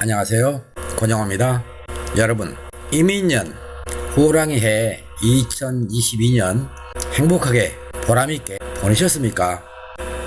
안녕하세요. 권영호입니다. 여러분, 이민년 호랑이 해 2022년 행복하게 보람있게 보내셨습니까?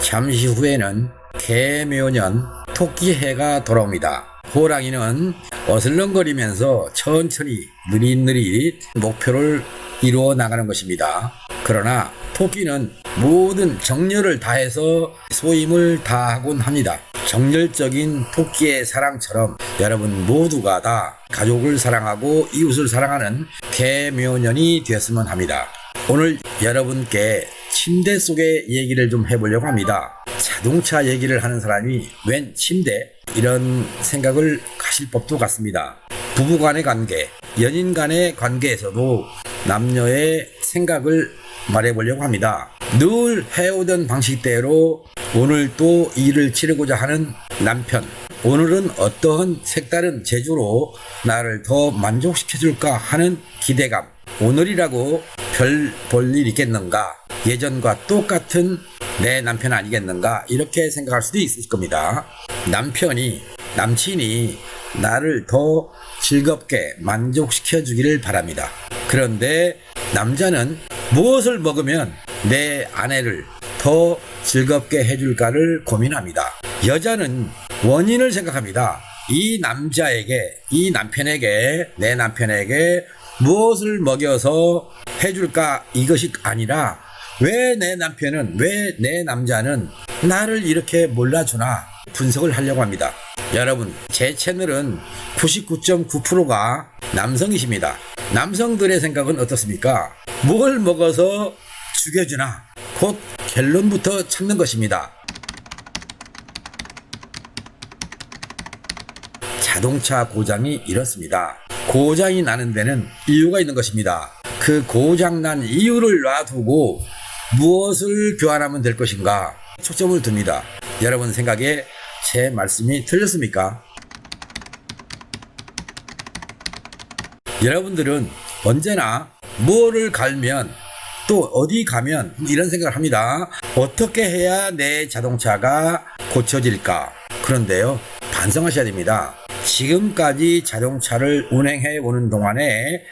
잠시 후에는 개묘년 토끼해가 돌아옵니다. 호랑이는 어슬렁거리면서 천천히 느릿느릿 목표를 이루어 나가는 것입니다. 그러나 토끼는 모든 정열을 다해서 소임을 다하곤 합니다. 정열적인 토끼의 사랑처럼 여러분 모두가 다 가족을 사랑하고 이웃을 사랑하는 개묘년이 되었으면 합니다. 오늘 여러분께 침대 속의 얘기를 좀 해보려고 합니다. 자동차 얘기를 하는 사람이 웬 침대? 이런 생각을 하실 법도 같습니다. 부부 간의 관계, 연인 간의 관계에서도 남녀의 생각을 말해보려고 합니다. 늘 해오던 방식대로 오늘 또 일을 치르고자 하는 남편. 오늘은 어떠한 색다른 재주로 나를 더 만족시켜줄까 하는 기대감. 오늘이라고 별 볼 일 있겠는가? 예전과 똑같은 내 남편 아니겠는가? 이렇게 생각할 수도 있을 겁니다. 남편이, 남친이 나를 더 즐겁게 만족시켜 주기를 바랍니다. 그런데 남자는 무엇을 먹으면 내 아내를 더 즐겁게 해줄까를 고민합니다. 여자는 원인을 생각합니다. 이 남자에게, 이 남편에게, 내 남편에게 무엇을 먹여서 해줄까 이것이 아니라 왜 내 남편은, 왜 내 남자는 나를 이렇게 몰라주나 분석을 하려고 합니다. 여러분, 제 채널은 99.9%가 남성이십니다. 남성들의 생각은 어떻습니까? 뭘 먹어서 죽여주나? 곧 결론부터 찾는 것입니다. 자동차 고장이 이렇습니다. 고장이 나는 데는 이유가 있는 것입니다. 그 고장 난 이유를 놔두고 무엇을 교환하면 될 것인가 초점을 둡니다. 여러분 생각에 제 말씀이 틀렸습니까? 여러분들은 언제나 뭐를 갈면 또 어디 가면 이런 생각을 합니다. 어떻게 해야 내 자동차가 고쳐질까? 그런데요, 반성하셔야 됩니다. 지금까지 자동차를 운행해 오는 동안에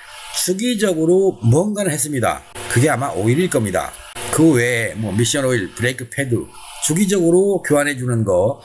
주기적으로 뭔가를 했습니다. 그게 아마 오일일 겁니다. 그 외에 뭐 미션 오일, 브레이크 패드 주기적으로 교환해 주는 거.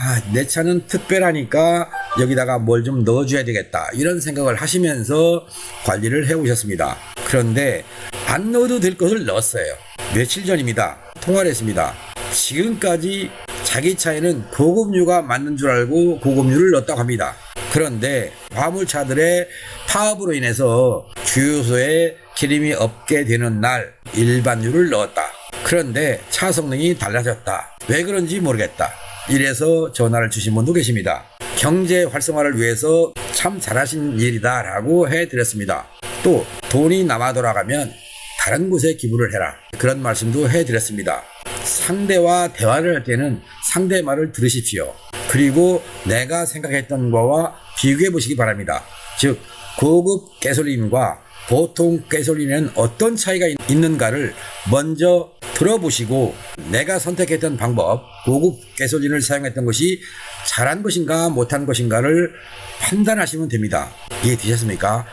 아, 내 차는 특별하니까 여기다가 뭘 좀 넣어줘야 되겠다. 이런 생각을 하시면서 관리를 해 오셨습니다. 그런데 안 넣어도 될 것을 넣었어요. 며칠 전입니다. 통화를 했습니다. 지금까지 자기 차에는 고급류가 맞는 줄 알고 고급류를 넣었다고 합니다. 그런데 화물차들의 파업으로 인해서 주유소에 기름이 없게 되는 날 일반유를 넣었다. 그런데 차 성능이 달라졌다. 왜 그런지 모르겠다. 이래서 전화를 주신 분도 계십니다. 경제 활성화를 위해서 참 잘하신 일이다 라고 해드렸습니다. 또 돈이 남아 돌아가면 다른 곳에 기부를 해라. 그런 말씀도 해드렸습니다. 상대와 대화를 할 때는 상대 말을 들으십시오. 그리고 내가 생각했던 거와 비교해 보시기 바랍니다. 즉, 고급 가솔린과 보통 가솔린에는 어떤 차이가 있- 있는가를 먼저 들어보시고 내가 선택했던 방법, 고급 가솔린을 사용했던 것이 잘한 것인가 못한 것인가를 판단하시면 됩니다. 이해되셨습니까?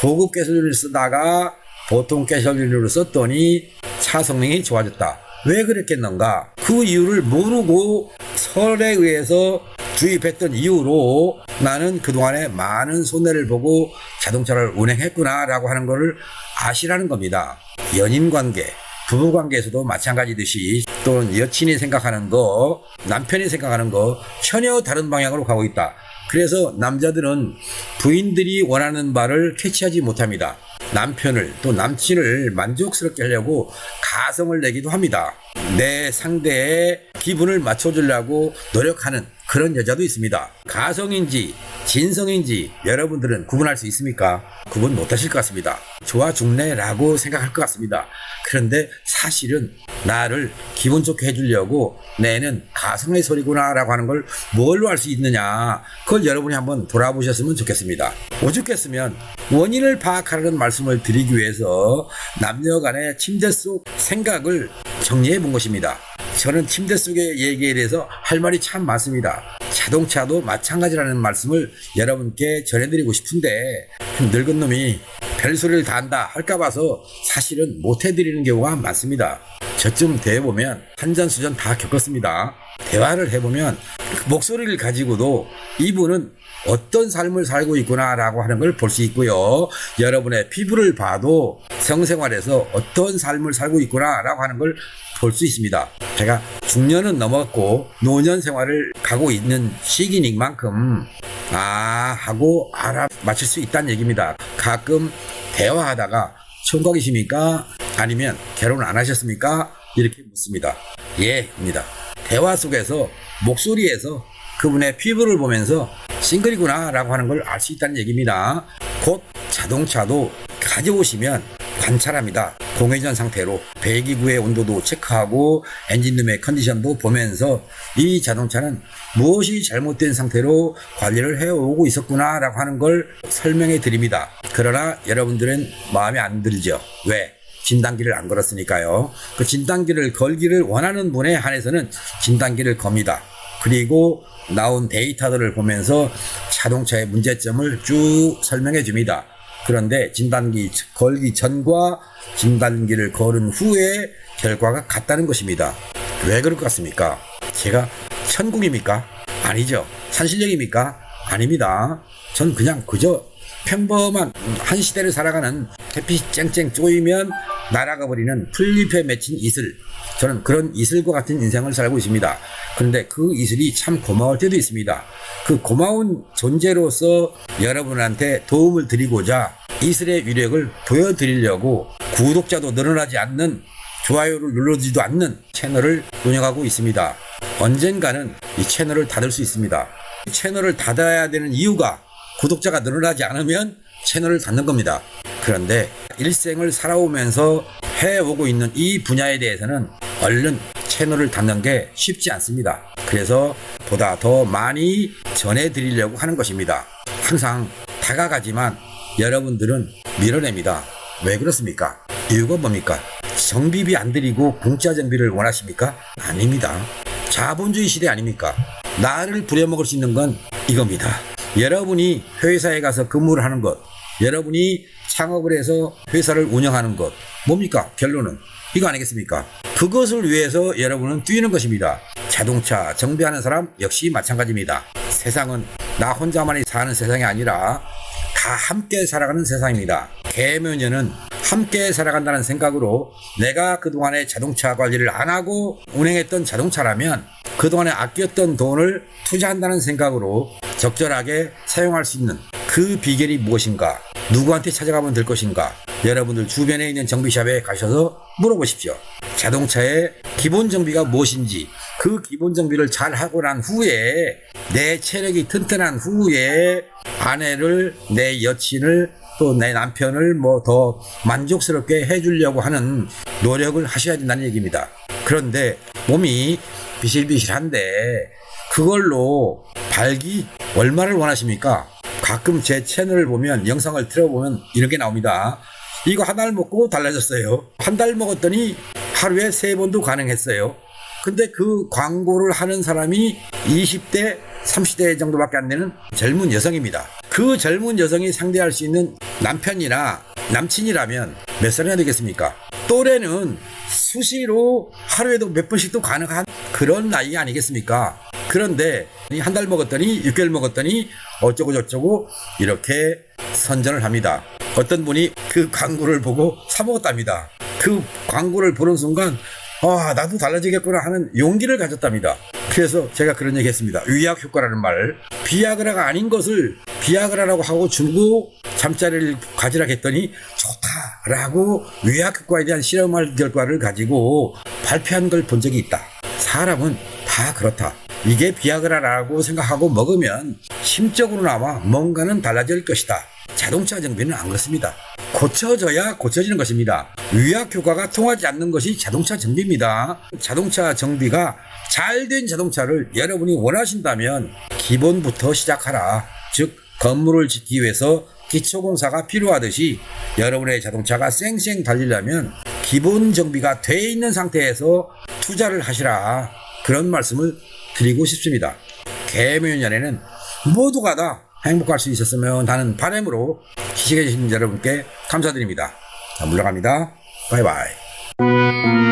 고급 가솔린을 쓰다가 보통 가솔린으로 썼더니 차 성능이 좋아졌다. 왜 그랬겠는가? 그 이유를 모르고 설에 의해서 주입했던 이유로 나는 그동안에 많은 손해를 보고 자동차를 운행했구나라고 하는 것을 아시라는 겁니다. 연인 관계, 부부 관계에서도 마찬가지듯이 또는 여친이 생각하는 거, 남편이 생각하는 거 전혀 다른 방향으로 가고 있다. 그래서 남자들은 부인들이 원하는 바를 캐치하지 못합니다. 남편을 또 남친을 만족스럽게 하려고 가성을 내기도 합니다. 내 상대의 기분을 맞춰주려고 노력하는 그런 여자도 있습니다. 가성인지 진성인지 여러분들은 구분할 수 있습니까? 구분 못하실 것 같습니다. 좋아 죽네라고 생각할 것 같습니다. 그런데 사실은 나를 기분 좋게 해주려고 내는 가성의 소리구나라고 하는 걸 뭘로 알 수 있느냐 그걸 여러분이 한번 돌아보셨으면 좋겠습니다. 오죽했으면 원인을 파악하라는 말씀을 드리기 위해서 남녀 간의 침대 속 생각을 정리해 본 것입니다. 저는 침대 속의 얘기에 대해서 할 말이 참 많습니다. 자동차도 마찬가지라는 말씀을 여러분께 전해드리고 싶은데 늙은 놈이 별소리를 다 한다 할까 봐서 사실은 못 해드리는 경우가 많습니다. 저쯤 돼 보면 한전수전 다 겪었습니다. 대화를 해보면 그 목소리를 가지고도 이분은 어떤 삶을 살고 있구나라고 하는 걸 볼 수 있고요. 여러분의 피부를 봐도 성생활에서 어떤 삶을 살고 있구나라고 하는 걸 볼 수 있습니다. 제가 중년은 넘었고 노년 생활을 가고 있는 시기니만큼 아 하고 알아맞힐 수 있다는 얘기입니다. 가끔 대화하다가 총각이십니까? 아니면 결혼 안 하셨습니까? 이렇게 묻습니다. 예 입니다. 대화 속에서 목소리에서 그분의 피부를 보면서 싱글이구나 라고 하는 걸 알 수 있다는 얘기입니다. 곧 자동차도 가져오시면 관찰합니다. 공회전 상태로 배기구의 온도도 체크하고 엔진룸의 컨디션도 보면서 이 자동차는 무엇이 잘못된 상태로 관리를 해오고 있었구나 라고 하는 걸 설명해 드립니다. 그러나 여러분들은 마음에 안 들죠. 왜? 진단기를 안 걸었으니까요. 그 진단기를 걸기를 원하는 분에 한해서는 진단기를 겁니다. 그리고 나온 데이터들을 보면서 자동차의 문제점을 쭉 설명해 줍니다. 그런데 진단기 걸기 전과 진단기를 걸은 후에 결과가 같다는 것입니다. 왜 그럴 것 같습니까? 제가 천국입니까? 아니죠. 산신령입니까? 아닙니다. 전 그냥 그저 평범한 한 시대를 살아가는 햇빛이 쨍쨍 쪼이면 날아가 버리는 풀잎에 맺힌 이슬. 저는 그런 이슬과 같은 인생을 살고 있습니다. 그런데 그 이슬이 참 고마울 때도 있습니다. 그 고마운 존재로서 여러분한테 도움을 드리고자 이슬의 위력을 보여드리려고 구독자도 늘어나지 않는 좋아요를 눌러주지도 않는 채널을 운영하고 있습니다. 언젠가는 이 채널을 닫을 수 있습니다. 이 채널을 닫아야 되는 이유가 구독자가 늘어나지 않으면 채널을 닫는 겁니다. 그런데 일생을 살아오면서 해오고 있는 이 분야에 대해서는 얼른 채널을 닫는 게 쉽지 않습니다. 그래서 보다 더 많이 전해드리려고 하는 것입니다. 항상 다가가지만 여러분들은 밀어냅니다. 왜 그렇습니까? 이유가 뭡니까? 정비비 안 드리고 공짜 정비를 원하십니까? 아닙니다. 자본주의 시대 아닙니까? 나를 부려먹을 수 있는 건 이겁니다. 여러분이 회사에 가서 근무를 하는 것, 여러분이 창업을 해서 회사를 운영하는 것, 뭡니까? 결론은 이거 아니겠습니까? 그것을 위해서 여러분은 뛰는 것입니다. 자동차 정비하는 사람 역시 마찬가지입니다. 세상은 나 혼자만이 사는 세상이 아니라 다 함께 살아가는 세상입니다. 개묘년은 함께 살아간다는 생각으로 내가 그동안에 자동차 관리를 안 하고 운행했던 자동차라면 그동안에 아꼈던 돈을 투자한다는 생각으로 적절하게 사용할 수 있는 그 비결이 무엇인가? 누구한테 찾아가면 될 것인가? 여러분들 주변에 있는 정비샵에 가셔서 물어보십시오. 자동차의 기본 정비가 무엇인지 그 기본 정비를 잘 하고 난 후에 내 체력이 튼튼한 후에 아내를 내 여친을 또 내 남편을 뭐 더 만족스럽게 해주려고 하는 노력을 하셔야 된다는 얘기입니다. 그런데 몸이 비실비실한데 그걸로 발기 얼마를 원하십니까? 가끔 제 채널을 보면 영상을 틀어보면 이런 게 나옵니다. 이거 한 달 먹고 달라졌어요. 한 달 먹었더니 하루에 세 번도 가능했어요. 근데 그 광고를 하는 사람이 20대, 30대 정도밖에 안 되는 젊은 여성입니다. 그 젊은 여성이 상대할 수 있는 남편이나 남친이라면 몇 살이나 되겠습니까? 또래는 수시로 하루에도 몇 번씩도 가능한 그런 나이 아니겠습니까? 그런데 한 달 먹었더니 6개월 먹었더니 어쩌고 저쩌고 이렇게 선전을 합니다. 어떤 분이 그 광고를 보고 사먹었답니다. 그 광고를 보는 순간 아 나도 달라지겠구나 하는 용기를 가졌답니다. 그래서 제가 그런 얘기 했습니다. 위약 효과라는 말 비아그라가 아닌 것을 비아그라라고 하고 주고 잠자리를 가지라 했더니 좋다라고 위약 효과에 대한 실험할 결과를 가지고 발표한 걸 본 적이 있다. 사람은 다 그렇다. 이게 비아그라라고 생각하고 먹으면 심적으로나마 뭔가는 달라질 것이다. 자동차 정비는 안 그렇습니다. 고쳐져야 고쳐지는 것입니다. 위약 효과가 통하지 않는 것이 자동차 정비입니다. 자동차 정비가 잘 된 자동차를 여러분이 원하신다면 기본부터 시작하라. 즉 건물을 짓기 위해서 기초공사가 필요하듯이 여러분의 자동차가 쌩쌩 달리려면 기본 정비가 돼 있는 상태에서 투자를 하시라 그런 말씀을 드리고 싶습니다. 개묘년에는 모두가 다 행복할 수 있었으면 하는 바람으로 시청해 주신 여러분께 감사드립니다. 자, 물러갑니다. 바이바이.